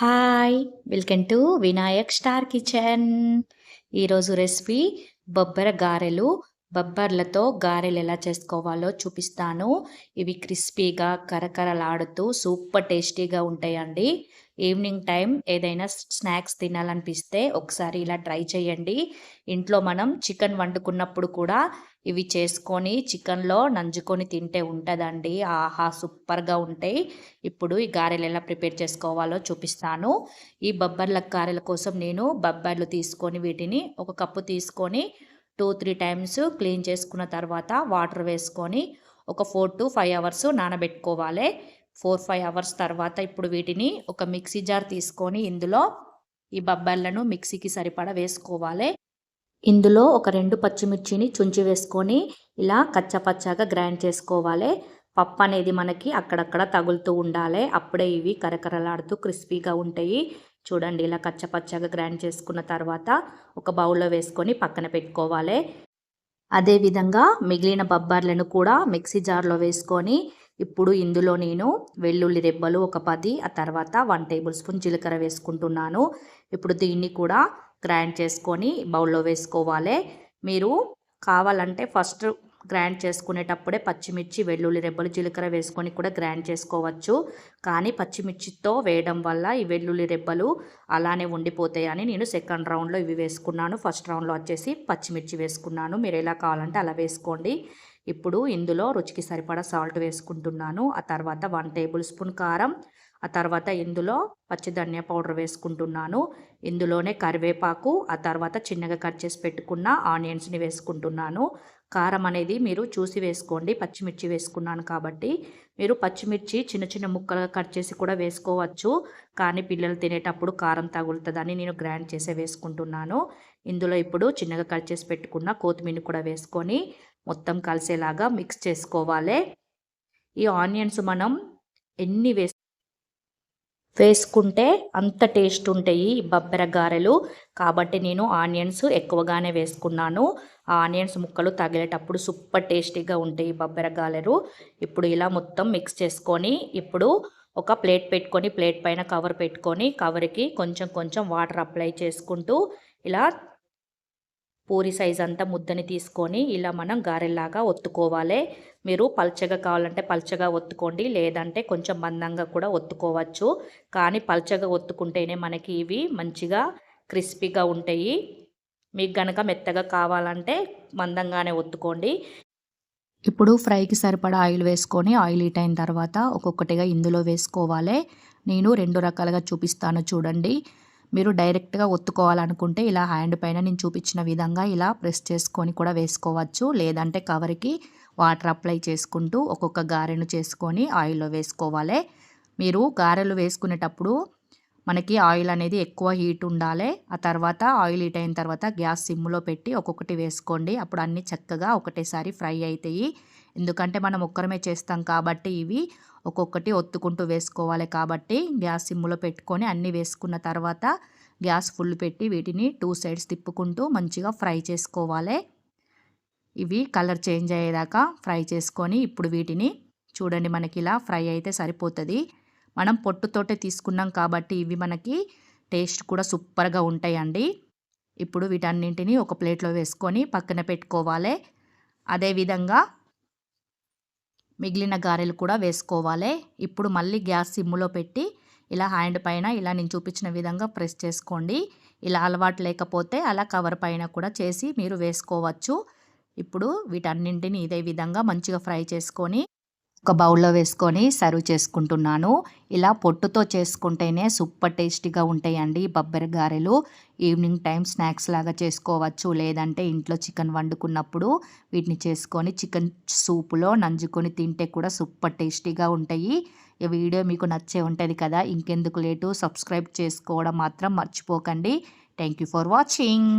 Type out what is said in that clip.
Hi welcome to Vinayak star kitchen ఈరోజు recipe బొబ్బర గారెలు బొబ్బర్లతో గారెలు ఎలా చేసుకోవాలో చూపిస్తాను. ఇవి క్రిస్పీగా కరకరలాడుతూ సూపర్ టేస్టీగా ఉంటాయండి. ఈవినింగ్ టైం ఏదైనా స్నాక్స్ తినాలనిపిస్తే ఒకసారి ఇలా ట్రై చేయండి. ఇంట్లో మనం చికెన్ వండుకున్నప్పుడు కూడా ఇవి చేసుకొని చికెన్లో నంజుకొని తింటే ఉంటుందండి. ఆహా సూపర్గా ఉంటాయి. ఇప్పుడు ఈ గారెలు ఎలా ప్రిపేర్ చేసుకోవాలో చూపిస్తాను. ఈ బొబ్బర్ల గారెల కోసం నేను బొబ్బర్లు తీసుకొని వీటిని ఒక కప్పు తీసుకొని టూ త్రీ టైమ్స్ క్లీన్ చేసుకున్న తర్వాత వాటర్ వేసుకొని ఒక ఫోర్ టు ఫైవ్ అవర్స్ నానబెట్టుకోవాలి. ఫోర్ ఫైవ్ అవర్స్ తర్వాత ఇప్పుడు వీటిని ఒక మిక్సీ జార్ తీసుకొని ఇందులో ఈ బొబ్బర్లను మిక్సీకి సరిపడా వేసుకోవాలి. ఇందులో ఒక రెండు పచ్చిమిర్చిని చుంచి వేసుకొని ఇలా కచ్చపచ్చగా గ్రైండ్ చేసుకోవాలి. పప్పు అనేది మనకి అక్కడక్కడ తగులుతూ ఉండాలి. అప్పుడే ఇవి కరకరలాడుతూ క్రిస్పీగా ఉంటాయి. చూడండి ఇలా కచ్చపచ్చగా గ్రైండ్ చేసుకున్న తర్వాత ఒక బౌల్లో వేసుకొని పక్కన పెట్టుకోవాలి. అదేవిధంగా మిగిలిన బొబ్బర్లను కూడా మిక్సీ జార్లో వేసుకొని ఇప్పుడు ఇందులో నేను వెల్లుల్లి రెబ్బలు ఒక పది ఆ తర్వాత వన్ టేబుల్ స్పూన్ జీలకర్ర వేసుకుంటున్నాను. ఇప్పుడు దీన్ని కూడా గ్రైండ్ చేసుకొని బౌల్లో వేసుకోవాలి. మీరు కావాలంటే ఫస్ట్ గ్రైండ్ చేసుకునేటప్పుడే పచ్చిమిర్చి వెల్లుల్లి రెబ్బలు జీలకర్ర వేసుకొని కూడా గ్రైండ్ చేసుకోవచ్చు. కానీ పచ్చిమిర్చితో వేయడం వల్ల ఈ వెల్లుల్లి రెబ్బలు అలానే ఉండిపోతాయని నేను సెకండ్ రౌండ్లో ఇవి వేసుకున్నాను. ఫస్ట్ రౌండ్లో వచ్చేసి పచ్చిమిర్చి వేసుకున్నాను. మీరు ఎలా కావాలంటే అలా వేసుకోండి. ఇప్పుడు ఇందులో రుచికి సరిపడా సాల్ట్ వేసుకుంటున్నాను. ఆ తర్వాత వన్ టేబుల్ స్పూన్ కారం. ఆ తర్వాత ఇందులో పచ్చి ధనియా పౌడర్ వేసుకుంటున్నాను. ఇందులోనే కరివేపాకు ఆ తర్వాత చిన్నగా కట్ చేసి పెట్టుకున్న ఆనియన్స్ని వేసుకుంటున్నాను. కారం అనేది మీరు చూసి వేసుకోండి. పచ్చిమిర్చి వేసుకున్నాను కాబట్టి మీరు పచ్చిమిర్చి చిన్న చిన్న ముక్కలుగా కట్ చేసి కూడా వేసుకోవచ్చు. కానీ పిల్లలు తినేటప్పుడు కారం తగులుతుందని నేను గ్రైండ్ చేసే వేసుకుంటున్నాను. ఇందులో ఇప్పుడు చిన్నగా కట్ చేసి పెట్టుకున్న కొత్తిమీర కూడా వేసుకొని మొత్తం కలిసేలాగా మిక్స్ చేసుకోవాలి. ఈ ఆనియన్స్ మనం ఎన్ని వేసు వేసుకుంటే అంత టేస్ట్ ఉంటాయి బబ్బెర గారెలు. కాబట్టి నేను ఆనియన్స్ ఎక్కువగానే వేసుకున్నాను. ఆ ఆనియన్స్ ముక్కలు తగిలేటప్పుడు సూపర్ టేస్టీగా ఉంటాయి బబ్బెర గారెలు. ఇప్పుడు ఇలా మొత్తం మిక్స్ చేసుకొని ఇప్పుడు ఒక ప్లేట్ పెట్టుకొని ప్లేట్ పైన కవర్ పెట్టుకొని కవర్కి కొంచెం కొంచెం వాటర్ అప్లై చేసుకుంటూ ఇలా పూరి సైజ్ అంతా ముద్దని తీసుకొని ఇలా మనం గారెల్లాగా ఒత్తుకోవాలి. మీరు పల్చగా కావాలంటే పల్చగా ఒత్తుకోండి లేదంటే కొంచెం మందంగా కూడా ఒత్తుకోవచ్చు. కానీ పల్చగా ఒత్తుకుంటేనే మనకి ఇవి మంచిగా క్రిస్పీగా ఉంటాయి. మీకు గనక మెత్తగా కావాలంటే మందంగానే ఒత్తుకోండి. ఇప్పుడు ఫ్రైకి సరిపడా ఆయిల్ వేసుకొని ఆయిల్ హీట్ అయిన తర్వాత ఒక్కొక్కటిగా ఇందులో వేసుకోవాలి. నేను రెండు రకాలుగా చూపిస్తాను చూడండి. మీరు డైరెక్ట్గా ఒత్తుకోవాలనుకుంటే ఇలా హ్యాండ్ పైన నేను చూపించిన విధంగా ఇలా ప్రెస్ చేసుకొని కూడా వేసుకోవచ్చు. లేదంటే కవర్కి వాటర్ అప్లై చేసుకుంటూ ఒక్కొక్క గారెను చేసుకొని ఆయిల్లో వేసుకోవాలి. మీరు గారెలు వేసుకునేటప్పుడు మనకి ఆయిల్ అనేది ఎక్కువ హీట్ ఉండాలి. ఆ తర్వాత ఆయిల్ హీట్ అయిన తర్వాత గ్యాస్ సిమ్లో పెట్టి ఒక్కొక్కటి వేసుకోండి. అప్పుడు అన్నీ చక్కగా ఒకటేసారి ఫ్రై అవుతాయి ఎందుకంటే మనం ఒక్కరమే చేస్తాం కాబట్టి ఇవి ఒక్కొక్కటి ఒత్తుకుంటూ వేసుకోవాలి కాబట్టి గ్యాస్ సిమ్లో పెట్టుకొని అన్నీ వేసుకున్న తర్వాత గ్యాస్ ఫుల్ పెట్టి వీటిని టూ సైడ్స్ తిప్పుకుంటూ మంచిగా ఫ్రై చేసుకోవాలి. ఇవి కలర్ చేంజ్ అయ్యేదాకా ఫ్రై చేసుకొని ఇప్పుడు వీటిని చూడండి మనకి ఇలా ఫ్రై అయితే సరిపోతుంది. మనం పొట్టుతోటే తీసుకున్నాం కాబట్టి ఇవి మనకి టేస్ట్ కూడా సూపర్గా ఉంటాయండి. ఇప్పుడు వీటన్నింటినీ ఒక ప్లేట్లో వేసుకొని పక్కన పెట్టుకోవాలి. అదేవిధంగా మిగిలిన గారెలు కూడా వేసుకోవాలి. ఇప్పుడు మళ్ళీ గ్యాస్ సిమ్ములో పెట్టి ఇలా హ్యాండ్ పైన ఇలా నేను చూపించిన విధంగా ప్రెస్ చేసుకోండి. ఇలా అలవాటు లేకపోతే అలా కవర్ పైన కూడా చేసి మీరు వేసుకోవచ్చు. ఇప్పుడు వీటన్నింటిని ఇదే విధంగా మంచిగా ఫ్రై చేసుకొని ఒక బౌల్లో వేసుకొని సర్వ్ చేసుకుంటున్నాను. ఇలా పొట్టుతో చేసుకుంటేనే సూపర్ టేస్టీగా ఉంటాయండి బొబ్బరి గారెలు. ఈవినింగ్ టైం స్నాక్స్ లాగా చేసుకోవచ్చు. లేదంటే ఇంట్లో చికెన్ వండుకున్నప్పుడు వీటిని చేసుకొని చికెన్ సూపులో నంజుకొని తింటే కూడా సూపర్ టేస్టీగా ఉంటాయి. ఈ వీడియో మీకు నచ్చే ఉంటుంది కదా ఇంకెందుకు లేటు. సబ్స్క్రైబ్ చేసుకోవడం మాత్రం మర్చిపోకండి. Thank you for watching.